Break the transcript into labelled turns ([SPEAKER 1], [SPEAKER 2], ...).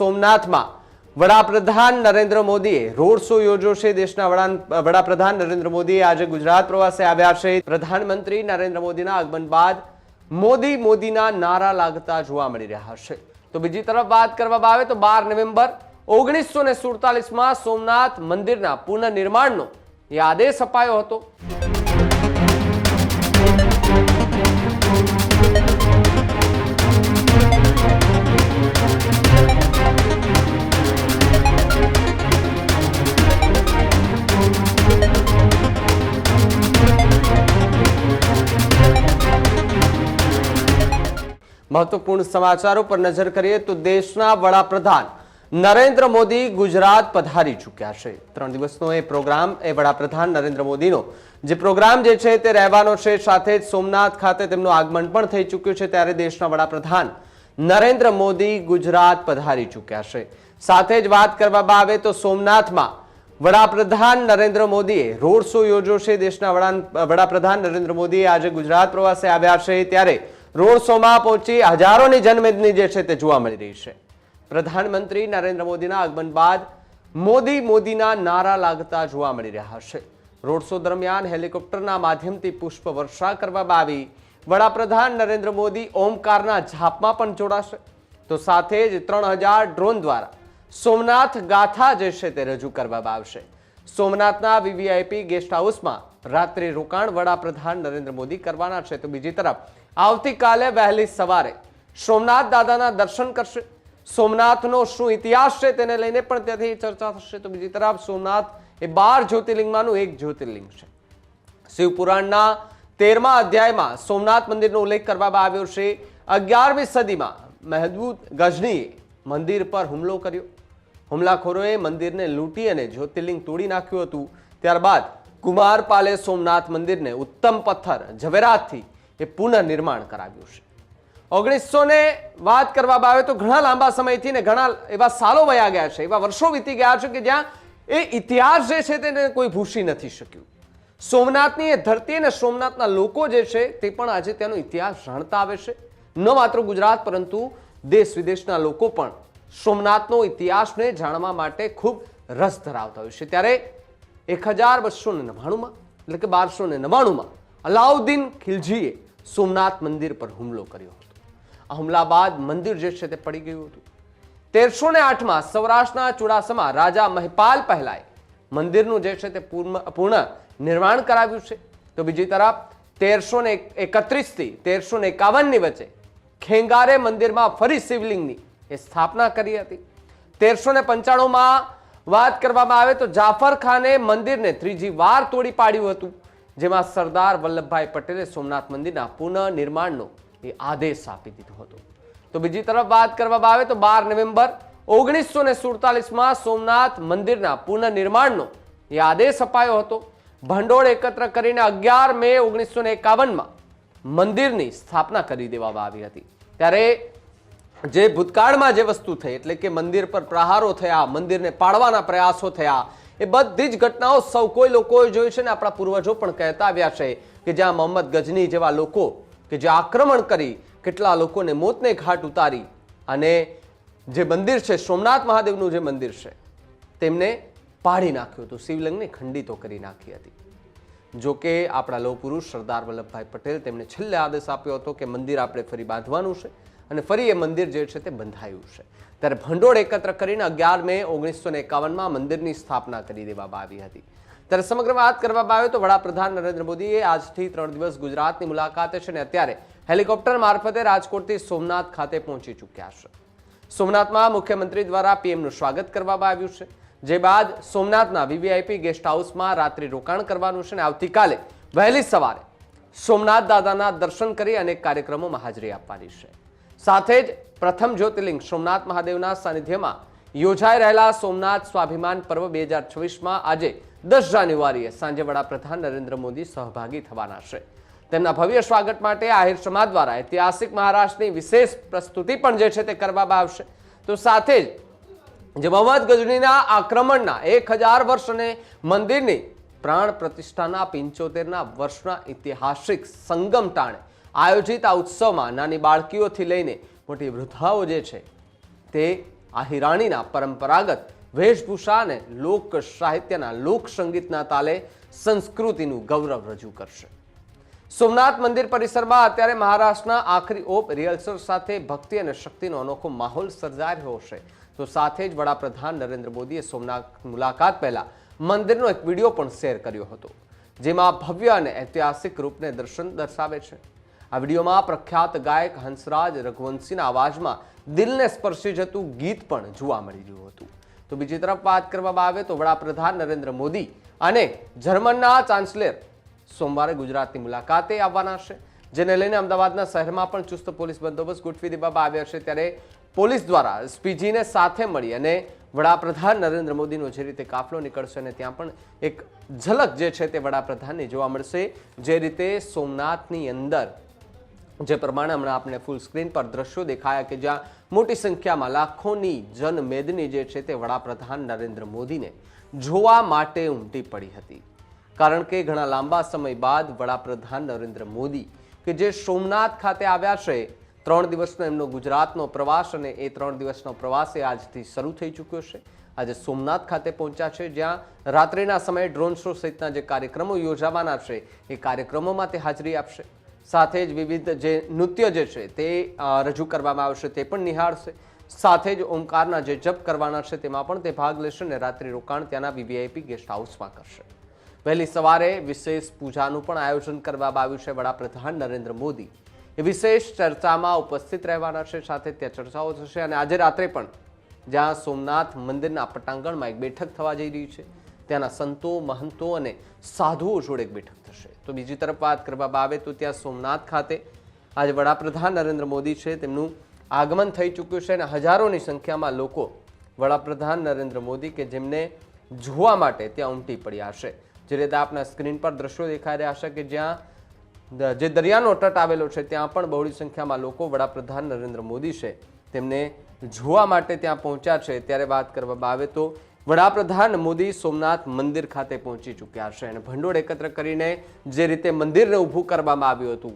[SPEAKER 1] સોમનાથમાં વડાપ્રધાન નરેન્દ્ર મોદીએ રોડ શો યોજ્યો છે દેશના વડા- વડાપ્રધાન નરેન્દ્ર મોદી આજે ગુજરાત પ્રવાસે આવ્યા છે. પ્રધાનમંત્રી નરેન્દ્ર મોદીના આગમન બાદ મોદી મોદીના નારા લાગતા જોવા મળી રહ્યા છે. તો બીજી તરફ વાત કરવામાં આવે તો બાર નવેમ્બર ઓગણીસો ને સુડતાલીસમાં સોમનાથ મંદિરના પુનઃનિર્માણનો એ આદેશ અપાયો હતો. મહત્વપૂર્ણ સમાચારો પર નજર કરીએ તો દેશના વડાપ્રધાન નરેન્દ્ર મોદી ગુજરાત પધારી ચૂક્યા છે. ત્રણ દિવસનો એ પ્રોગ્રામ, એ વડાપ્રધાન નરેન્દ્ર મોદીનો. જે પ્રોગ્રામ જે છે તે રહેવાનો છે, સાથે જ સોમનાથ ખાતે તેમનું આગમન પણ થઈ ચૂક્યું છે, ત્યારે દેશના વડાપ્રધાન નરેન્દ્ર મોદી ગુજરાત પધારી ચૂક્યા છે. સાથે જ વાત કરવામાં આવે તો સોમનાથમાં વડાપ્રધાન નરેન્દ્ર મોદીએ રોડ શો યોજ્યો છે. દેશના વડા- વડાપ્રધાન નરેન્દ્ર મોદી આજે ગુજરાત પ્રવાસે આવ્યા છે, ત્યારે રોડ શોમાં પહોંચી હજારોની જનમેદની જે છે તે જોવા મળી રહી છે. પ્રધાનમંત્રી નરેન્દ્ર મોદીના આગમન બાદ મોદી મોદીના નારા લાગતા જોવા મળી રહ્યા છે. રોડ શો દરમિયાન હેલિકોપ્ટરના માધ્યમથી પુષ્પ વર્ષા કરવામાં આવી. વડાપ્રધાન નરેન્દ્ર મોદી ઓમકારના ઝાપમાં પણ જોડાશે. તો સાથે જ ત્રણ હજાર ડ્રોન દ્વારા સોમનાથ ગાથા જે છે તે રજૂ કરવામાં આવશે. સોમનાથના વીવીઆઈપી ગેસ્ટ હાઉસમાં રાત્રિ રોકાણ વડાપ્રધાન નરેન્દ્ર મોદી કરવાના છે. તો બીજી તરફ, આવતીકાલે વહેલી સવારે સોમનાથ દાદાના દર્શન કરશે. સોમનાથનો શું ઇતિહાસ છે તેને લઈને પણ ત્યાંથી ચર્ચા થશે. તો બીજી તરફ, સોમનાથ એ બાર જ્યોતિર્લિંગમાંનું એક જ્યોતિર્લિંગ છે. શિવપુરાણના તેરમા અધ્યાયમાં સોમનાથ મંદિરનો ઉલ્લેખ કરવામાં આવ્યો છે. અગિયારમી સદીમાં મહેદૂદ ગજનીએ મંદિર પર હુમલો કર્યો. હુમલાખોરોએ મંદિરને લૂંટી અને જ્યોતિર્લિંગ તોડી નાખ્યું હતું. ત્યારબાદ કુમારપાલે સોમનાથ મંદિરને ઉત્તમ પથ્થર, ઝવેરાતથી એ પુનઃનિર્માણ કરાવ્યું છે. ઓગણીસો ને વાત કરવામાં આવે તો ઘણા લાંબા સમયથી ને ઘણા એવા સાલો વયા ગયા છે, એવા વર્ષો વીતી ગયા છે કે જ્યાં એ ઇતિહાસ જે છે તેને કોઈ ભૂસી નથી શક્યું. સોમનાથની એ ધરતી અને સોમનાથના લોકો જે છે તે પણ આજે તેનો ઇતિહાસ જાણતા આવે છે. ન માત્ર ગુજરાત, પરંતુ દેશ વિદેશના લોકો પણ સોમનાથનો ઇતિહાસને જાણવા માટે ખૂબ રસ ધરાવતા હોય છે. ત્યારે એક હજાર બસો ને નવ્વાણુંમાં, એટલે કે બારસો ને નવ્વાણુંમાં, અલાઉદ્દીન ખિલજીએ સોમનાથ મંદિર પર હુમલો કર્યો હતો. આ હુમલા બાદ મંદિર જે છે તે પડી ગયું હતું. તેરસો ને આઠમાં સૌરાષ્ટ્રના ચુડાસમાં રાજા મહેપાલ પહેલાએ મંદિરનું જે છે તે પૂર્ણ પૂર્ણ નિર્માણ કરાવ્યું છે. તો બીજી તરફ તેરસો ને એકત્રીસથી તેરસો ને એકાવનની વચ્ચે ખેંગારે મંદિરમાં ફરી શિવલિંગની એ સ્થાપના કરી હતી. તેરસો ને પંચાણુંમાં વાત કરવામાં આવે તો જાફર ખાને મંદિરને ત્રીજી વાર તોડી પાડ્યું હતું, જેમાં સરદાર વલ્લભભાઈ પટેલે સોમનાથ મંદિરના પુનઃનિર્માણનો એ આદેશ આપી દીધો હતો. તો બીજી તરફ વાત કરવામાં આવે તો બાર નવેમ્બર ઓગણીસો ને સુડતાલીસમાં સોમનાથ મંદિરના પુનઃનિર્માણનો એ આદેશ અપાયો હતો. ભંડોળ એકત્ર કરીને અગિયાર મે ઓગણીસો ને એકાવનમાં મંદિરની સ્થાપના કરી દેવામાં આવી હતી. ત્યારે જે ભૂતકાળમાં જે વસ્તુ થઈ, એટલે કે મંદિર પર પ્રહારો થયા, મંદિરને પાડવાના પ્રયાસો થયા, એ બધી જ ઘટનાઓ સૌ કોઈ લોકોએ જોઈ છે ને આપણા પૂર્વજો પણ કહેતા આવ્યા છે કે જ્યાં મોહમ્મદ ગજની જેવા લોકો કે જે આક્રમણ કરી, કેટલા લોકોને મોતને ઘાટ ઉતારી અને જે મંદિર છે, સોમનાથ મહાદેવનું જે મંદિર છે, તેમને પાડી નાખ્યું હતું, શિવલિંગને ખંડિતો કરી નાખી હતી. જો કે આપણા લોહ પુરુષ સરદાર વલ્લભભાઈ પટેલ તેમણે છેલ્લે આદેશ આપ્યો હતો કે મંદિર આપણે ફરી બાંધવાનું છે. અને ફરી એ મંદિર જે છે તે બંધાયું છે. ત્યારે ભંડોળ એકત્ર કરીને અગિયાર મે ઓગણીસો ને એકાવનમાં મંદિરની સ્થાપના કરી દેવામાં આવી હતી. ત્યારે સમગ્ર વાત કરવામાં આવે તો વડાપ્રધાન નરેન્દ્ર મોદીએ આજથી ત્રણ દિવસ ગુજરાતની મુલાકાતે છે અને અત્યારે હેલિકોપ્ટર મારફતે રાજકોટથી સોમનાથ ખાતે પહોંચી ચૂક્યા છે. સોમનાથમાં મુખ્યમંત્રી દ્વારા પીએમનું સ્વાગત કરવામાં આવ્યું છે. જે બાદ સોમનાથના વીવીઆઈપી ગેસ્ટ હાઉસમાં રાત્રિ રોકાણ કરવાનું છે અને આવતીકાલે વહેલી સવારે સોમનાથ દાદાના દર્શન કરી અનેક કાર્યક્રમોમાં હાજરી આપવાની છે. સાથે જ પ્રથમ જ્યોતિર્લિંગ સોમનાથ મહાદેવના સાનિધ્યમાં યોજાઈ રહેલા સોમનાથ સ્વાભિમાન પર્વ બે હજાર છવ્વીસમાં આજે દસ જાન્યુઆરીએ સાંજે વડાપ્રધાન નરેન્દ્ર મોદી સહભાગી થવાના છે. તેમના ભવ્ય સ્વાગત માટે આહિર સમાજ દ્વારા ઐતિહાસિક મહારાષ્ટ્રની વિશેષ પ્રસ્તુતિ પણ જે છે તે કરવામાં આવશે. તો સાથે જ જે મોહમ્મદ ગજનીના આક્રમણના એક હજાર વર્ષ અને મંદિરની પ્રાણ પ્રતિષ્ઠાના પંચોતેરના વર્ષના ઐતિહાસિક સંગમ ટાણે આયોજિત આ ઉત્સવમાં નાની બાળકીઓથી લઈને મોટી વૃદ્ધાઓ જે છે, તે આ હિરાણીના પરંપરાગત વેશભૂષા અને લોક સાહિત્યના લોક સંગીતના તાલે સંસ્કૃતિનું ગૌરવ રજૂ કરશે. સોમનાથ મંદિર પરિસરમાં અત્યારે મહારાષ્ટ્રના આખરી ઓપ રિહર્સલ સાથે ભક્તિ અને શક્તિનો અનોખો માહોલ સર્જાઈ રહ્યો છે. તો સાથે જ વડાપ્રધાન નરેન્દ્ર મોદીએ સોમનાથ મુલાકાત પહેલા મંદિરનો એક વીડિયો પણ શેર કર્યો હતો, જેમાં ભવ્ય અને ઐતિહાસિક રૂપને દર્શન દર્શાવે છે. આ વિડીયોમાં પ્રખ્યાત ગાયક હંસરાજ રઘુવંશીના અવાજમાં દિલને સ્પર્શી જતું ગીત પણ જોવા મળી રહ્યું હતું. તો બીજી તરફ વાત કરવામાં આવે તો વડાપ્રધાન નરેન્દ્ર મોદી અને જર્મનના ચાન્સલર સોમવારે ગુજરાતની મુલાકાતે આવવાના છે, જેને લઈને અમદાવાદના શહેરમાં પણ ચુસ્ત પોલીસ બંદોબસ્ત ગોઠવી દેવામાં આવ્યા છે. ત્યારે પોલીસ દ્વારા એસપીજીને સાથે મળી અને વડાપ્રધાન નરેન્દ્ર મોદીનો જે રીતે કાફલો નીકળશે અને ત્યાં પણ એક ઝલક જે છે તે વડાપ્રધાનની જોવા મળશે, જે રીતે સોમનાથની અંદર જે પ્રમાણે હમણાં આપણે ફૂલ સ્ક્રીન પર દ્રશ્યો દેખાયા કે જ્યાં મોટી સંખ્યામાં લાખોની જનમેદની જે છે તે વડાપ્રધાન નરેન્દ્ર મોદીને જોવા માટે ઉમટી પડી હતી. કારણ કે ઘણા લાંબા સમય બાદ વડાપ્રધાન નરેન્દ્ર મોદી કે જે સોમનાથ ખાતે આવ્યા છે, ત્રણ દિવસનો એમનો ગુજરાતનો પ્રવાસ અને એ ત્રણ દિવસનો પ્રવાસ એ આજથી શરૂ થઈ ચૂક્યો છે. આજે સોમનાથ ખાતે પહોંચ્યા છે, જ્યાં રાત્રિના સમયે ડ્રોન શો સહિતના જે કાર્યક્રમો યોજાવાના છે, એ કાર્યક્રમોમાં તે હાજરી આપશે. સાથે જ વિવિધ જે નૃત્ય જે છે તે રજૂ કરવામાં આવશે, તે પણ નિહાળશે. સાથે જ ઓમકારના જે જપ કરવાના છે તેમાં પણ તે ભાગ લેશે અને રાત્રિ રોકાણ ત્યાંના વીવીઆઈપી ગેસ્ટ હાઉસમાં કરશે. વહેલી સવારે વિશેષ પૂજાનું પણ આયોજન કરવામાં આવ્યું છે વડાપ્રધાન નરેન્દ્ર મોદી. એ વિશેષ ચર્ચામાં ઉપસ્થિત રહેવાના છે, સાથે ત્યાં ચર્ચાઓ થશે અને આજે રાત્રે પણ જ્યાં સોમનાથ મંદિરના પટાંગણમાં એક બેઠક થવા જઈ રહી છે. ત્યાંના સંતો, મહંતો અને સાધુઓ જોડે એક બેઠક થશે. તો બીજી તરફ વાત કરવામાં આવે તો ત્યાં સોમનાથ ખાતે આજે વડાપ્રધાન નરેન્દ્ર મોદી છે. તેમનું આગમન થઈ ચૂક્યું છે અને હજારોની સંખ્યામાં લોકો વડાપ્રધાન નરેન્દ્ર મોદી કે જેમને જોવા માટે ત્યાં ઉમટી પડ્યા છે. જે રીતે આપના સ્ક્રીન પર દ્રશ્યો દેખાઈ રહ્યા છે કે જ્યાં જે દરિયાનો તટ આવેલો છે ત્યાં પણ બહોળી સંખ્યામાં લોકો વડાપ્રધાન નરેન્દ્ર મોદી છે. તેમને જોવા માટે ત્યાં પહોંચ્યા છે. ત્યારે વાત કરવામાં આવે તો વડાપ્રધાન મોદી સોમનાથ મંદિર ખાતે પહોંચી ચૂક્યા છે અને ભંડોળ એકત્ર કરીને જે રીતે મંદિરને ઊભું કરવામાં આવ્યું હતું